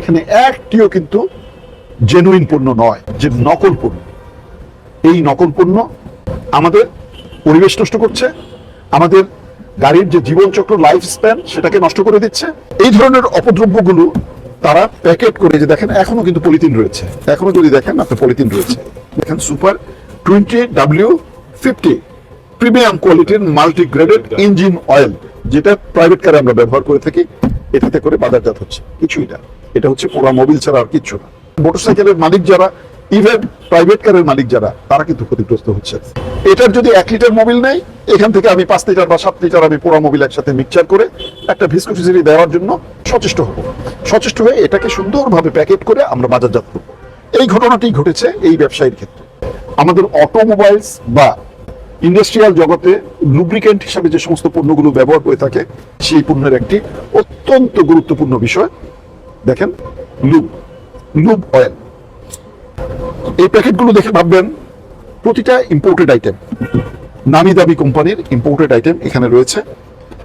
এখানে একটিও কিন্তু জেনুইন পণ্য নয়, যে নকল পণ্য। এই নকল পণ্য আমাদের পরিবেশ নষ্ট করছে, আমাদের গাড়ির যে জীবনচক্র লাইফ স্প্যান সেটাকে নষ্ট করে দিচ্ছে। এই ধরনের অপদ্রব্যগুলো তারা প্যাকেট করে যে দেখেন, এখনও কিন্তু পলিথিন রয়েছে। এখনও যদি দেখেন, আপনার পলিথিন রয়েছে। দেখেন super twenty W fifty premium কোয়ালিটির মাল্টি গ্রেডেড ইঞ্জিন অয়েল যেটা প্রাইভেট কারে আমরা ব্যবহার করে থাকি, এটাতে করে বাজারজাত হচ্ছে। কিছুই না। এটা হচ্ছে পুরো মোবিল ছাড়া আর কিচ্ছু না। মোটরসাইকেলের মালিক যারা ইভেন প্রাইভেট কারের মালিক যারা, তারা কিন্তু ক্ষতিগ্রস্ত হচ্ছে। এটার যদি এক লিটার মোবিল নেই, এখান থেকে আমি পাঁচ লিটার বা সাত লিটার আমি পুরো মোবিল একসাথে মিক্সচার করে একটা ভিসকোসিটি দেওয়ার জন্য সচেষ্ট হব। সচেষ্ট হয়ে এটাকে সুন্দরভাবে প্যাকেট করে আমরা বাজারজাত করব। এই ঘটনাটি ঘটেছে এই ব্যবসায়ীর ক্ষেত্রে। আমাদের অটোমোবাইলস বা ইন্ডাস্ট্রিয়াল জগতে লুব্রিকেন্ট হিসাবে যে সমস্ত পণ্যগুলো ব্যবহার করে থাকে, সেই পণ্যের একটি অত্যন্ত গুরুত্বপূর্ণ বিষয় দেখেন লুব লুব অয়েল এই প্যাকেটগুলো দেখে ভাববেন, প্রতিটা ইম্পোর্টেড আইটেম নামি দামি কোম্পানির ইম্পোর্টেড আইটেম এখানে রয়েছে।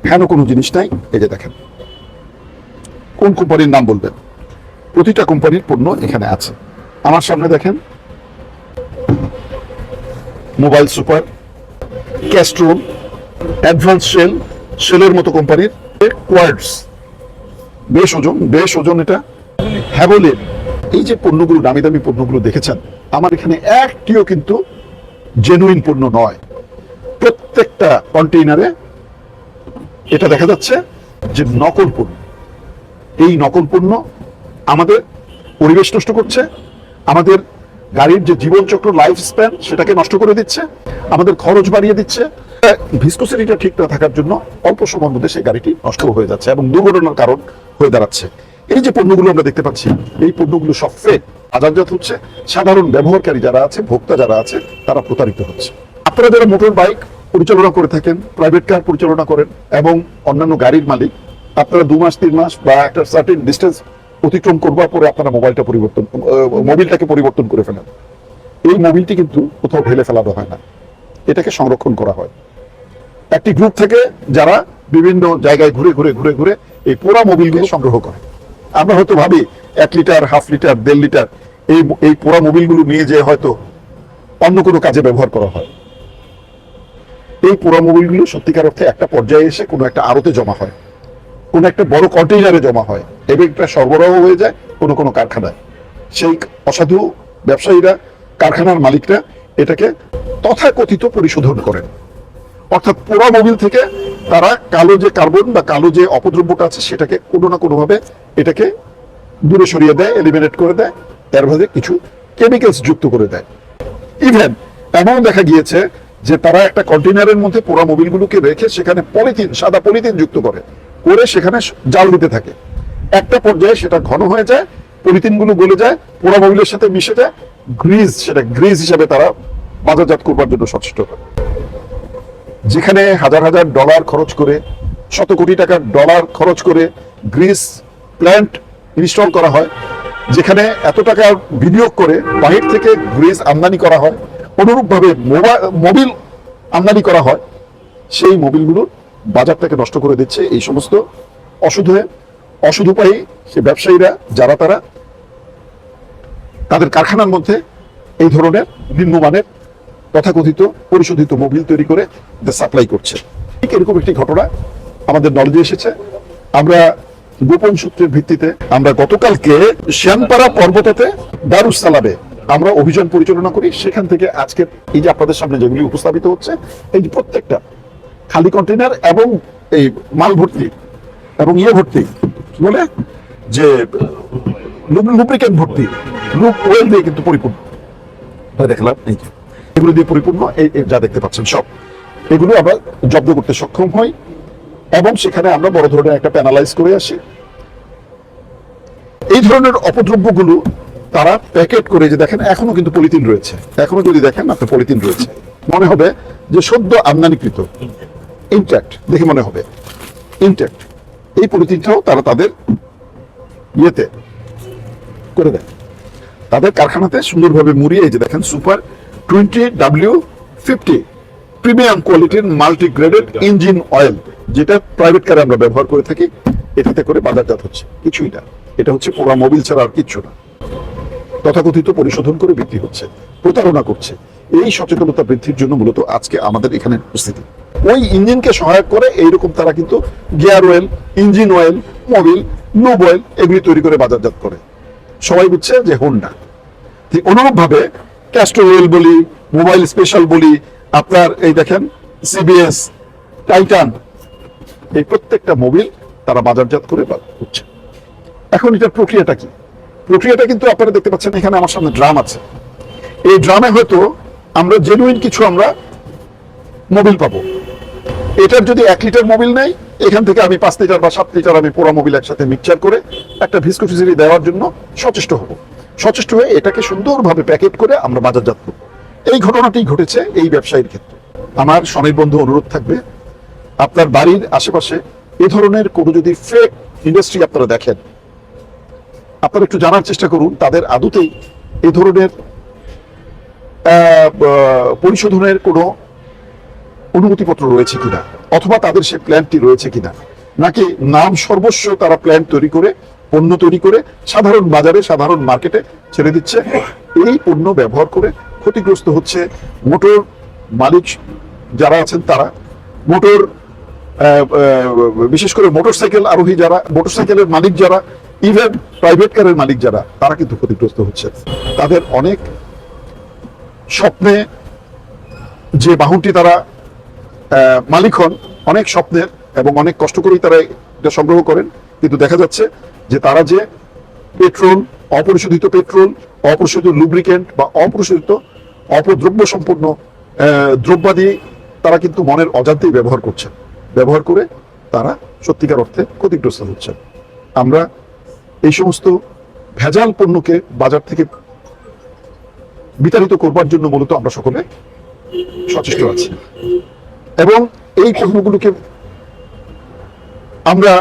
হেন কোনো জিনিস নাই? এই যে দেখেন। কোন কোম্পানির নাম বলবেন? প্রতিটা কোম্পানির পণ্য এখানে আছে। আমার সামনে দেখেন, Mobil Super, Castrol Advance Shell সেলের মতো কোম্পানির কোয়ার্ডস বেশ ওজন বেশ ওজন এটা। হ্যাভোলের এই যে পণ্যগুলো, দামি দামি পণ্যগুলো দেখেছেন, আমার এখানে একটিও কিন্তু জেনুইন পণ্য নয়। প্রত্যেকটা কন্টেইনারে এটা দেখা যাচ্ছে যে নকল পণ্য। এই নকল পণ্য আমাদের পরিবেশ নষ্ট করছে, আমাদের গাড়ির যে জীবনচক্র লাইফ স্প্যান সেটাকে নষ্ট করে দিচ্ছে, আমাদের খরচ বাড়িয়ে দিচ্ছে ভিসকোসিটিটা ঠিক না থাকার জন্য অল্প সময়ের মধ্যে সেই গাড়িটি নষ্ট হয়ে যাচ্ছে এবং দুর্ঘটনার কারণ হয়ে দাঁড়াচ্ছে। এই যে পণ্যগুলো আমরা দেখতে পাচ্ছি, এই পণ্যগুলো সব ফেক বাজারজাত হচ্ছে। সাধারণ ব্যবহারকারী যারা আছে, ভোক্তা যারা আছে, তারা প্রতারিত হচ্ছে। আপনারা যারা মোটর বাইক পরিচালনা করে থাকেন প্রাইভেট কার পরিচালনা করেন এবং অন্যান্য গাড়ির মালিক, আপনারা দু মাস, তিন মাস বা একটা সার্টেন ডিস্টেন্স অতিক্রম করবার পরে আপনারা মোবাইলটা পরিবর্তন মোবিলটাকে পরিবর্তন করে ফেলেন। এই মোবিলটি কিন্তু কোথাও ঢেলে ফেলানো হয় না। এটাকে সংরক্ষণ করা হয়। একটি গ্রুপ থেকে যারা বিভিন্ন জায়গায় ঘুরে ঘুরে ঘুরে ঘুরে এই পোড়া মোবিলগুলো সংগ্রহ করে। আমরা হয়তো ভাবি এক লিটার হাফ লিটার দেড় লিটার এই এই পোড়া মোবিলগুলো নিয়ে যেয়ে হয়তো অন্য কোনো কাজে ব্যবহার করা হয়। এই পোড়া মোবিলগুলো সত্যিকার অর্থে একটা পর্যায়ে এসে কোনো একটা আড়তে জমা হয় কোনো একটা বড় কন্টেইনারে জমা হয় এবং এটা সরবরাহ হয়ে যায় কোনো কোনো কারখানায়। সেই অসাধু ব্যবসায়ীরা কারখানার মালিকরা এটাকে তথাকথিত পরিশোধন করেন। অর্থাৎ পোড়া মোবিল থেকে তারা কালো যে কার্বন বা কালো যে অপদ্রব্যটা আছে সেটাকে কোনো না কোনোভাবে এটাকে দূরে সরিয়ে দেয় এলিমিনেট করে দেয়, এর মধ্যে কিছু কেমিক্যালস যুক্ত করে দেয়। ইভেন এমন দেখা গিয়েছে যে তারা একটা কন্টেনারের মধ্যে পোড়া মোবিলগুলোকে রেখে সেখানে পলিথিন সাদা পলিথিন যুক্ত করে করে সেখানে জাল দিতে থাকে। একটা পর্যায়ে সেটা ঘন হয়ে যায় পলিথিনগুলো গলে যায়, পোড়া মোবিলের সাথে মিশে যায় গ্রিজ সেটা গ্রিজ হিসাবে তারা বাজারজাত করবার জন্য সচেষ্ট করে যেখানে হাজার হাজার ডলার খরচ করে, শত কোটি টাকার ডলার খরচ করে গ্রিস প্ল্যান্ট ইনস্টল করা হয়, যেখানে এত টাকা বিনিয়োগ করে বাহির থেকে গ্রিস আমদানি করা হয়, অনুরূপভাবে মোবিল আমদানি করা হয়, সেই মোবিলগুলোর বাজারটাকে নষ্ট করে দিচ্ছে এই সমস্ত অশুধ অশুধ উপায়ে সে ব্যবসায়ীরা, যারা তারা, তাদের কারখানার মধ্যে এই ধরনের নিম্নমানের তথাকথিত, পরিশোধিত মোবিল তৈরি করে সাপ্লাই করছে। ঠিক এরকম একটি ঘটনা আমাদের নলেজে এসেছে। আমরা গোপন সূত্রের ভিত্তিতে আমরা গতকালকে শ্যামপাড়া পর্বততে দারুস সালাবে আমরা অভিযান পরিচালনা করি। সেখান থেকে আজকে এই যে আপনাদের সামনে যেগুলি উপস্থাপিত হচ্ছে, এই যে প্রত্যেকটা খালি কন্টেনার এবং এই মাল ভর্তি এবং ইয়ে ভর্তি বলে? যে লুব্রিকেন্ট ভর্তি লুপ ওয়েল দিয়ে কিন্তু পরিপূর্ণ। দেখলাম, এই যে এগুলো দিয়ে পরিপূর্ণ যা দেখতে পাচ্ছেন সব। এগুলো আমরা জব্দ করতে সক্ষম হই এবং সেখানে আমরা বড় ধরনের একটা প্যানালাইজ করে আসি। এই ধরনের অপদ্রব্যগুলো তারা প্যাকেট করে যে দেখেন, এখনও কিন্তু পলিথিন রয়েছে। এখনও যদি দেখেন, আপনার পলিথিন রয়েছে। মনে হবে যে সদ্য আমদানিকৃত ইনট্যাক্ট দেখে মনে হবে ইনট্যাক্ট এই পলিথিনটাও তারা তাদের ইয়েতে করে দেয়। তাদের কারখানাতে সুন্দরভাবে মুড়িয়ে যে দেখেন super twenty W fifty, premium কোয়ালিটির মাল্টি গ্রেডেড ইঞ্জিন অয়েল, যেটা প্রাইভেট কারে আমরা ব্যবহার করে থাকি, এটাতে করে বাজারজাত হচ্ছে। কিছুই না। এটা হচ্ছে পোড়া মোবিল ছাড়া আর কিচ্ছু না। তথাকথিত পরিশোধন করে বিক্রি হচ্ছে, প্রতারণা করছে। এই সচেতনতা বৃদ্ধির জন্য মূলত আজকে আমাদের এখানে উপস্থিতি। ওই ইঞ্জিনকে সহায়ক করে এইরকম তারা কিন্তু gear oil, engine oil, Mobil, নোব oil এগুলি তৈরি করে বাজারজাত করে। সবাই বুঝছে যে হোন্ডা। ঠিক অনুরূপভাবে ক্যাস্টর অয়েল বলি মোবাইল স্পেশাল বলি, আপনার এই দেখেন সিবিএস টাইটান এই প্রত্যেকটা মোবিল তারা বাজারজাত করে করছে। এখন এটার প্রক্রিয়াটা কি? প্রক্রিয়াটা কিন্তু আপনারা দেখতে পাচ্ছেন, এখানে আমার সামনে ড্রাম আছে। এই ড্রামে হয়তো আমরা জেনুইন কিছু আমরা মোবিল পাবো। এটার যদি এক লিটার মোবিল নেই, এখান থেকে আমি পাঁচ লিটার বা সাত লিটার আমি পোড়া মোবিল একসাথে মিক্সচার করে একটা ভিসকোসিসিটি দেওয়ার জন্য সচেষ্ট হব। সচেষ্ট হয়ে এটাকে সুন্দরভাবে প্যাকেট করে আমরা বাজারজাত করব। এই ঘটনাটি ঘটেছে এই ব্যবসায়ীর ক্ষেত্রে। আমার স্বামীর বন্ধু অনুরোধ থাকবে, আপনার বাড়ির আশেপাশে এ ধরনের কোনো যদি ফেক ইন্ডাস্ট্রি আপনারা দেখেন, আপনারা একটু জানার চেষ্টা করুন, তাদের আদতেই এ ধরনের পরিশোধনের কোনো অনুমতিপত্র রয়েছে কিনা, অথবা তাদের সে প্ল্যানটি রয়েছে কিনা, নাকি নাম সর্বস্ব তারা প্ল্যান তৈরি করে পণ্য তৈরি করে সাধারণ বাজারে, সাধারণ মার্কেটে ছেড়ে দিচ্ছে। এই পণ্য ব্যবহার করে ক্ষতিগ্রস্ত হচ্ছে মোটর মালিক যারা আছেন তারা। মোটর বিশেষ করে মোটরসাইকেল আরোহী যারা, মোটরসাইকেলের মালিক যারা ইভেন প্রাইভেট কারের মালিক যারা, তারা কিন্তু ক্ষতিগ্রস্ত হচ্ছে। তাদের অনেক স্বপ্নে যে বাহনটি তারা মালিক হন, অনেক স্বপ্নের এবং অনেক কষ্ট করেই তারা এটা সংগ্রহ করেন। কিন্তু দেখা যাচ্ছে যে তারা যে পেট্রোল, অপরিশোধিত পেট্রোল, অপরিশোধিত লুব্রিকেন্ট বা অপরিশোধিত অপদ্রব্য সম্পন্ন দ্রব্যাদি তারা কিন্তু মনের অজান্তেই ব্যবহার করছেন। ব্যবহার করে তারা সত্যিকার অর্থে ক্ষতিগ্রস্ত হচ্ছেন। আমরা এই সমস্ত ভেজাল পণ্যকে বাজার থেকে বিতাড়িত করবার জন্য মূলত আমরা সকলে সচেষ্ট আছি। এবং এই পণ্যগুলোকে আমরা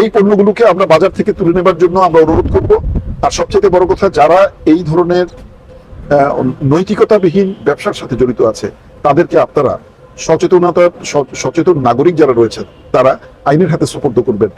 এই পণ্যগুলোকে আমরা বাজার থেকে তুলে নেবার জন্য আমরা অনুরোধ করব। আর সবচেয়ে বড় কথা, যারা এই ধরনের নৈতিকতাবিহীন ব্যবসার সাথে জড়িত আছে, তাদেরকে আপনারা সচেতনতা, সচেতন নাগরিক যারা রয়েছেন, তারা আইনের হাতে সুপর্দ করবেন।